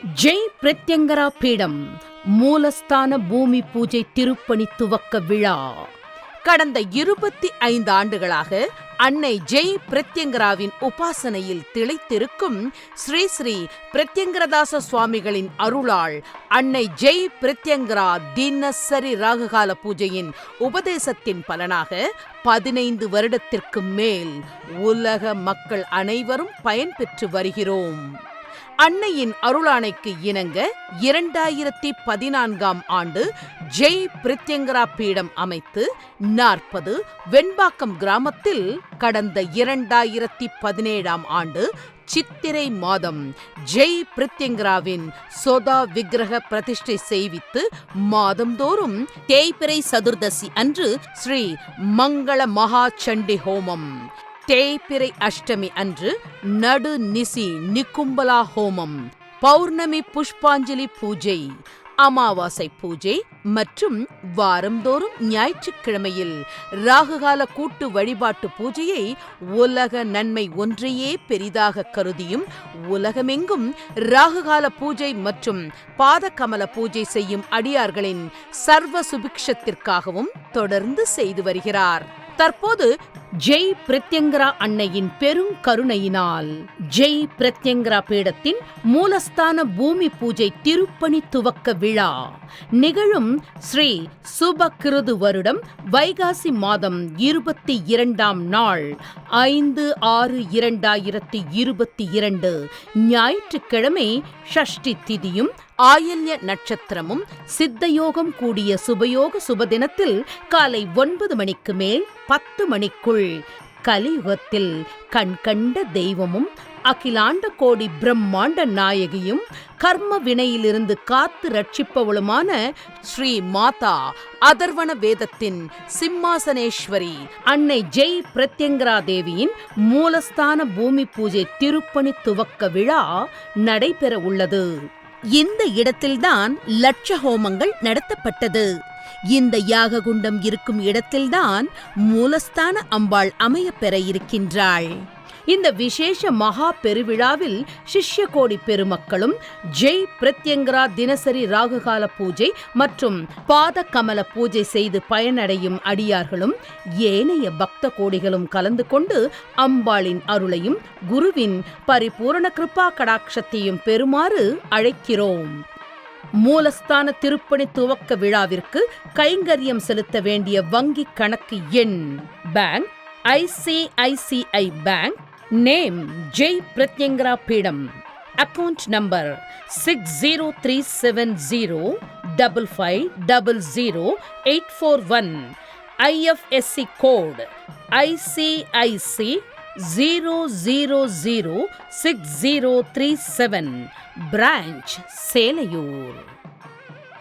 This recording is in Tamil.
ஜெய் பிரத்யங்கரா பீடம். மூலஸ்தான பூமி பூஜை திருப்பணி துவக்க விழா. கடந்த இருபத்தி ஐந்து ஆண்டுகளாக அன்னை ஜெய் பிரத்யங்கராவின் உபாசனையில் திளைத்திருக்கும் ஸ்ரீ ஸ்ரீ பிரத்யங்கரதாச சுவாமிகளின் அருளால் அன்னை ஜெய் பிரத்யங்கரா தினசரி ராகுகால பூஜையின் உபதேசத்தின் பலனாக பதினைந்து வருடத்திற்கு மேல் உலக மக்கள் அனைவரும் பயன்பெற்று வருகிறோம். அன்னையின் அருளாணைக்கு இணங்க இரண்டாயிரத்தி பதினான்காம் ஆண்டு ஜெய் பிரித்யங்கரா பீடம் அமைத்து நாற்பது வெண்பாக்கம் கிராமத்தில் கடந்த இரண்டாயிரத்தி பதினேழாம் ஆண்டு சித்திரை மாதம் ஜெய் பிரித்யங்கராவின் சோதா விக்கிரக பிரதிஷ்டை செய்வித்து மாதந்தோறும் தேய்பிரை சதுர்தசி அன்று ஸ்ரீ மங்கள மகா சண்டி ஹோமம் தேய்பிறை அஷ்டமி அன்று நடு நிசி நிக்கும்பலா ஹோமம் பௌர்ணமி புஷ்பாஞ்சலி பூஜை அமாவாசை பூஜை மற்றும் வாரந்தோறும் ஞாயிற்றுக்கிழமையில் ராகுகால கூட்டு வழிபாட்டு பூஜையை உலக நன்மை ஒன்றையே பெரிதாக கருதியும் உலகமெங்கும் ராகுகால பூஜை மற்றும் பாதகமல பூஜை செய்யும் அடியார்களின் சர்வ சுபிக்ஷத்திற்காகவும் தொடர்ந்து செய்து வருகிறார். தற்போது ஜெய் பிரத்யங்கரா அன்னையின் பெரும் கருணையினால். ஜெய் பிரத்யங்கரா பீடத்தின் மூலஸ்தான பூமி பூஜை திருப்பணி துவக்க விழா. நிகழும் ஸ்ரீ சுபகிருது வருடம் வைகாசி மாதம் இருபத்தி இரண்டாம் நாள் ஐந்து ஆறு இரண்டாயிரத்தி இருபத்தி இரண்டு. ஞாயிற்றுக்கிழமை ஷஷ்டி திதியும் ஆயல்ய நட்சத்திரமும் சித்தயோகம் கூடிய சுபயோக சுபதினத்தில் காலை ஒன்பது மணிக்கு மேல் பத்து மணிக்குள் கலியுகத்தில் கண்கண்ட தெய்வமும் அகிலாண்ட கோடி பிரம்மாண்ட நாயகியும் கர்ம வினையிலிருந்து காத்து ரட்சிப்பவளுமான ஸ்ரீ மாதா அதர்வன வேதத்தின் சிம்மாசனேஸ்வரி அன்னை ஜெய் பிரத்யங்கரா தேவியின் மூலஸ்தான பூமி பூஜை திருப்பணி துவக்க விழா நடைபெற உள்ளது. இந்த இடத்தில்தான் லட்ச ஹோமங்கள் நடத்தப்பட்டது. இந்த யாக குண்டம் இருக்கும் இடத்தில்தான் மூலஸ்தான அம்பாள் அமையப்பெற இருக்கின்றாள். இந்த விசேஷ மகா பெருவிழாவில் சிஷ்ய கோடி பெருமக்களும் ஜெய் பிரத்யங்கரா தினசரி ராகுகால பூஜை மற்றும் பாத கமல பூஜை செய்து பயனடையும் அடியார்களும் ஏனைய பக்த கோடிகளும் கலந்து கொண்டு அம்பாளின் அருளையும் குருவின் பரிபூரண கிருபா கடாட்சத்தையும் பெறுமாறு அழைக்கிறோம். மூலஸ்தான திருப்பணி துவக்க விழாவிற்கு கைங்கரியம் செலுத்த வேண்டிய வங்கி கணக்கு எண். Bank ICICI bank name Jai Prathyangira Peetham account number six zero three seven zero double five double zero eight four one IFSC code ICIC zero zero zero six zero three seven branch Selaiyur